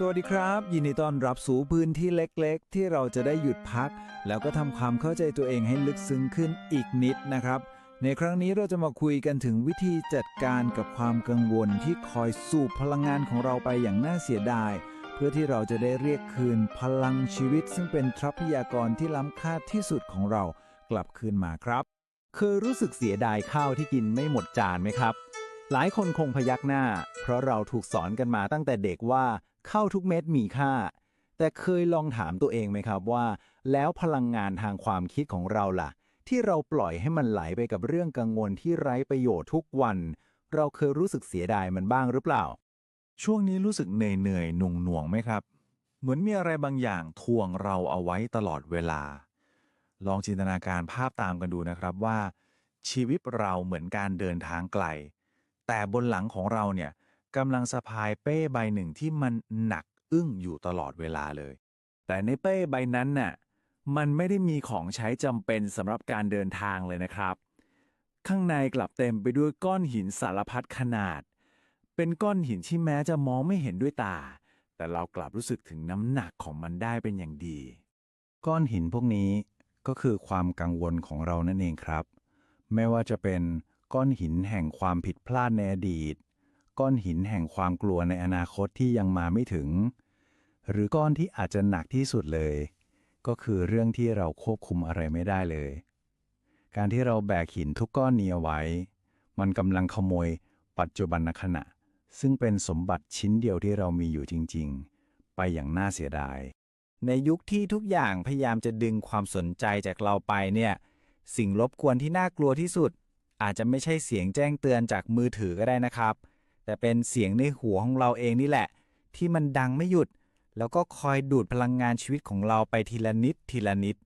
สวัสดีครับ ยินดีต้อนรับสู่พื้นที่เล็กๆ ที่เราจะได้หยุดพัก แล้วก็ทำความเข้าใจตัวเองให้ลึกซึ้งขึ้นอีกนิดนะครับ ในครั้งนี้เราจะมาคุยกันถึงวิธีจัดการกับความกังวลที่คอยสูบพลังงานของเราไปอย่างน่าเสียดาย เพื่อที่เราจะได้เรียกคืนพลังชีวิต ซึ่งเป็นทรัพยากรที่ล้ำค่าที่สุดของเรากลับคืนมาครับ เคยรู้สึกเสียดายข้าวที่กินไม่หมดจานไหมครับ หลายคนคงพยักหน้า เพราะเราถูกสอนกันมาตั้งแต่เด็กว่า ข้าทุกเม็ดมีค่า แต่เคยลองถามตัวเองไหมครับว่า แล้วพลังงานทางความคิดของเราล่ะ ที่เราปล่อยให้มันไหลไปกับเรื่องกังวลที่ไร้ประโยชน์ทุกวัน เราเคยรู้สึกเสียดายมันบ้างหรือเปล่า ช่วงนี้รู้สึกเหนื่อยเหนื่อยหน่วงหน่วงไหมครับ เหมือนมีอะไรบางอย่างทวงเราเอาไว้ตลอดเวลา ลองจินตนาการภาพตามกันดูนะครับว่า ชีวิตเราเหมือนการเดินทางไกล แต่บนหลังของเราเนี่ย กำลังสะพายเป้ใบหนึ่งที่มันหนักอึ้งอยู่ตลอดเวลาเลย แต่ในเป้ใบนั้นน่ะ มันไม่ได้มีของใช้จำเป็นสำหรับการเดินทางเลยนะครับ ข้างในกลับเต็มไปด้วยก้อนหินสารพัดขนาด เป็นก้อนหินที่แม้จะมองไม่เห็นด้วยตา แต่เรากลับรู้สึกถึงน้ำหนักของมันได้เป็นอย่างดี ก้อนหินพวกนี้ก็คือความกังวลของเรานั่นเองครับ ไม่ว่าจะเป็นก้อนหินแห่งความผิดพลาดในอดีต ก้อนหินแห่งความกลัวในอนาคตที่ยังมาไม่ถึง หรือก้อนที่อาจจะหนักที่สุดเลย ก็คือเรื่องที่เราควบคุมอะไรไม่ได้เลย การที่เราแบกหินทุกก้อนนี้เอาไว้ มันกำลังขโมยปัจจุบันขณะ ซึ่งเป็นสมบัติชิ้นเดียวที่เรามีอยู่จริง ๆ ไปอย่างน่าเสียดาย ในยุคที่ทุกอย่างพยายามจะดึงความสนใจจากเราไปเนี่ย สิ่งรบกวนที่น่ากลัวที่สุด อาจจะไม่ใช่เสียงแจ้งเตือนจากมือถือก็ได้นะครับ แต่เป็นเสียงในหัวของเราเองนี่แหละ ที่มันดังไม่หยุด แล้วก็คอยดูดพลังงานชีวิตของเราไปทีละนิดทีละนิด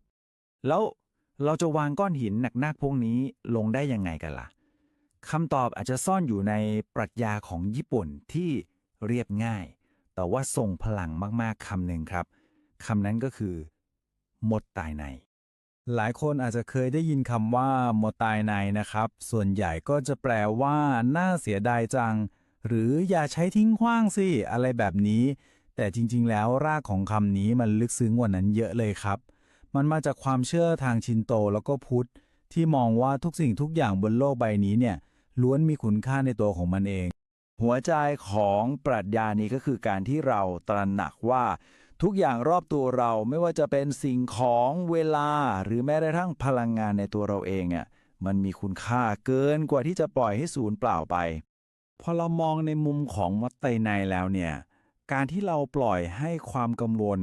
แล้วเราจะวางก้อนหินหนักๆพวกนี้ลงได้ยังไงกันล่ะคำตอบอาจจะซ่อนอยู่ในปรัชญาของญี่ปุ่นที่เรียบง่าย แต่ว่าทรงพลังมากๆคำหนึ่งครับคำนั้นก็คือหมดตายใน หลายคนอาจจะเคยได้ยินคำว่าหมดตายในนะครับ ส่วนใหญ่ก็จะแปลว่าน่าเสียดายจัง หรืออย่าใช้ทิ้งขว้างสิ อะไรแบบนี้ แต่จริง ๆ แล้วรากของคำนี้มันลึกซึ้งกว่านั้นเยอะเลยครับ มันมาจากความเชื่อทางชินโตแล้วก็พุทธ ที่มองว่าทุกสิ่งทุกอย่างบนโลกใบนี้เนี่ยล้วนมีคุณค่าในตัวของมันเอง หัวใจของปรัชญานี้ก็คือการที่เราตระหนักว่าทุกอย่างรอบตัวเราไม่ว่าจะเป็นสิ่งของเวลา หรือแม้กระทั่งพลังงานในตัวเราเองอะมันมีคุณค่าเกินกว่าที่จะปล่อยให้สูญเปล่าไป พอเรามองในมุมของมัตไตในแล้วเนี่ย การที่เราปล่อยให้ความกังวล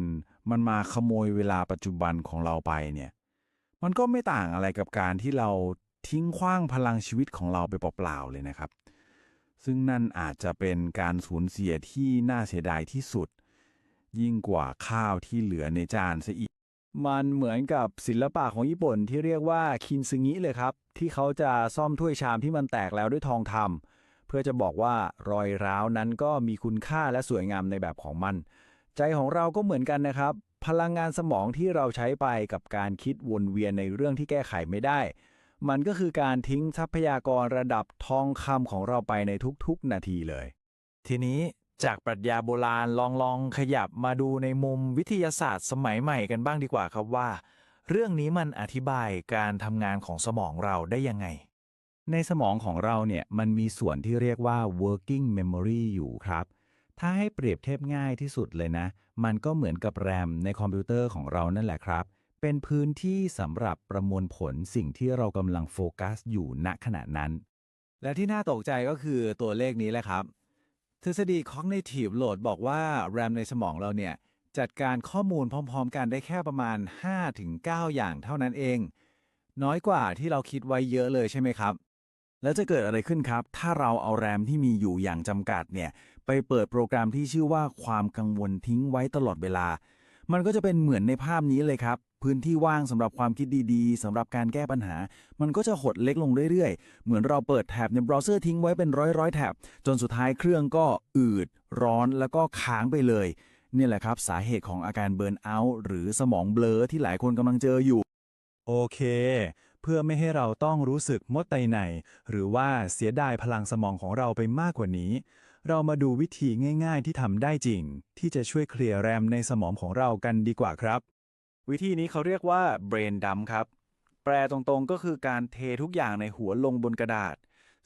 มันมาขโมยเวลาปัจจุบันของเราไปเนี่ย มันก็ไม่ต่างอะไรกับการที่เราทิ้งขว้างพลังชีวิตของเราไปเปล่าๆเลยนะครับ ซึ่งนั่นอาจจะเป็นการสูญเสียที่น่าเสียดายที่สุด ยิ่งกว่าข้าวที่เหลือในจานซะอีก มันเหมือนกับศิลปะของญี่ปุ่นที่เรียกว่าคินซึงิเลยครับ ที่เขาจะซ่อมถ้วยชามที่มันแตกแล้วด้วยทองคำ เพื่อจะบอกว่ารอยร้าวนั้นก็มีคุณค่าและสวยงามในแบบของมัน ใจของเราก็เหมือนกันนะครับ พลังงานสมองที่เราใช้ไปกับการคิดวนเวียนในเรื่องที่แก้ไขไม่ได้ มันก็คือการทิ้งทรัพยากรระดับทองคำของเราไปในทุกๆ นาทีเลย ทีนี้จากปรัชญาโบราณลองลองขยับมาดูในมุมวิทยาศาสตร์สมัยใหม่กันบ้างดีกว่าครับว่า เรื่องนี้มันอธิบายการทำงานของสมองเราได้ยังไง ในสมองของเราเนี่ยมันมีส่วนที่เรียกว่า working memory อยู่ครับ ถ้าให้เปรียบเทียบง่ายที่สุดเลยนะ มันก็เหมือนกับแรมในคอมพิวเตอร์ของเรานั่นแหละครับ เป็นพื้นที่สำหรับประมวลผลสิ่งที่เรากำลังโฟกัสอยู่ณขณะนั้น และที่น่าตกใจก็คือตัวเลขนี้แหละครับ ทฤษฎี cognitive load บอกว่า RAM ในสมองเราเนี่ยจัดการข้อมูลพร้อม ๆ กันได้แค่ประมาณ 5-9 อย่างเท่านั้นเอง น้อยกว่าที่เราคิดไว้เยอะเลยใช่ไหมครับ แล้วจะเกิดอะไรขึ้นครับ ถ้าเราเอาแรมที่มีอยู่อย่างจำกัดเนี่ยไปเปิดโปรแกรมที่ชื่อว่าความกังวลทิ้งไว้ตลอดเวลา มันก็จะเป็นเหมือนในภาพนี้เลยครับ พื้นที่ว่างสำหรับความคิดดีๆสำหรับการแก้ปัญหา มันก็จะหดเล็กลงเรื่อยๆ เหมือนเราเปิดแท็บในเบราว์เซอร์ทิ้งไว้เป็นร้อยๆแท็บจนสุดท้ายเครื่องก็อืด ร้อนแล้วก็ค้างไปเลยนี่แหละครับสาเหตุของอาการเบิร์นเอาท์หรือสมองเบลอที่หลายคนกำลังเจออยู่ โอเค เพื่อไม่ให้เราต้องรู้สึกมดไตในหรือว่าเสียดายพลังสมองของเราไปมากกว่านี้ เรามาดูวิธีง่าย ๆ ที่ทำได้จริง ที่จะช่วยเคลียร์แรมในสมองของเรากันดีกว่าครับ วิธีนี้เขาเรียกว่า brain dump ครับ แปลตรงๆก็คือการเททุกอย่างในหัวลงบนกระดาษ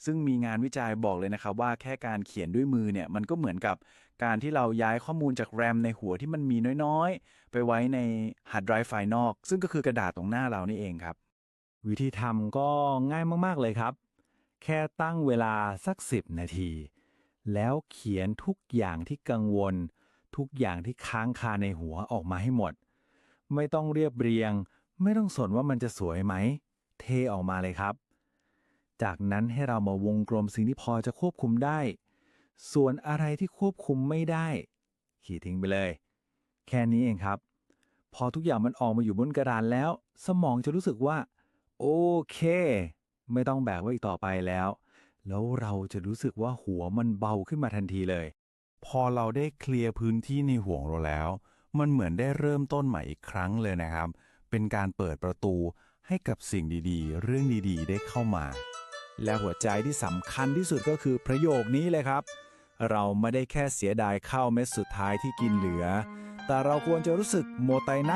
ซึ่งมีงานวิจัยบอกเลยนะครับว่าแค่การเขียนด้วยมือเนี่ยมันก็เหมือนกับการที่เราย้ายข้อมูลจากแรมในหัวที่มันมีน้อยๆ ไปไว้ในฮาร์ดไดรฟ์ไฟล์นอก ซึ่งก็คือกระดาษตรงหน้าเรานี่เองครับ วิธีทำก็ง่ายมาก ๆ เลยครับ แค่ตั้งเวลาสัก 10 นาที แล้วเขียนทุกอย่างที่กังวล ทุกอย่างที่ค้างคาในหัวออกมาให้หมด ไม่ต้องเรียบเรียง ไม่ต้องสนว่ามันจะสวยไหม เทออกมาเลยครับ จากนั้นให้เรามาวงกลมสิ่งที่พอจะควบคุมได้ ส่วนอะไรที่ควบคุมไม่ได้ ขีดทิ้งไปเลย แค่นี้เองครับ พอทุกอย่างมันออกมาอยู่บนกระดานแล้ว สมองจะรู้สึกว่า โอเค ไม่ต้องแบกไว้อีกต่อไปแล้ว แล้วเราจะรู้สึกว่าหัวมันเบาขึ้นมาทันทีเลย พอเราได้เคลียร์พื้นที่ในห่วงเราแล้ว มันเหมือนได้เริ่มต้นใหม่อีกครั้งเลยนะครับ เป็นการเปิดประตูให้กับสิ่งดีๆ เรื่องดีๆ ได้เข้ามา และหัวใจที่สำคัญที่สุดก็คือประโยคนี้เลยครับ เราไม่ได้แค่เสียดายข้าวเม็ดสุดท้ายที่กินเหลือ แต่เราควรจะรู้สึกโมไตไน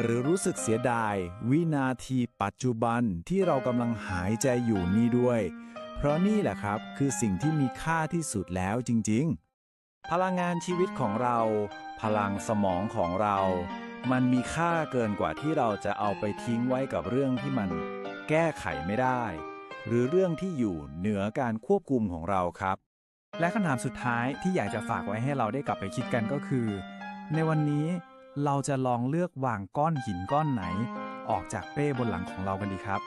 หรือรู้สึกเสียดาย วินาทีปัจจุบันที่เรากำลังหายใจอยู่นี่ด้วย เพราะนี่แหละครับคือสิ่งที่มีค่าที่สุดแล้วจริง ๆ พลังงานชีวิตของเรา พลังสมองของเรา มันมีค่าเกินกว่าที่เราจะเอาไปทิ้งไว้กับเรื่องที่มันแก้ไขไม่ได้ หรือเรื่องที่อยู่เหนือการควบคุมของเราครับ และคำถามสุดท้ายที่อยากจะฝากไว้ให้เราได้กลับไปคิดกันก็คือ ในวันนี้ เราจะลองเลือกวางก้อนหินก้อนไหน ออกจากเป้บนหลังของเรากันดีครับ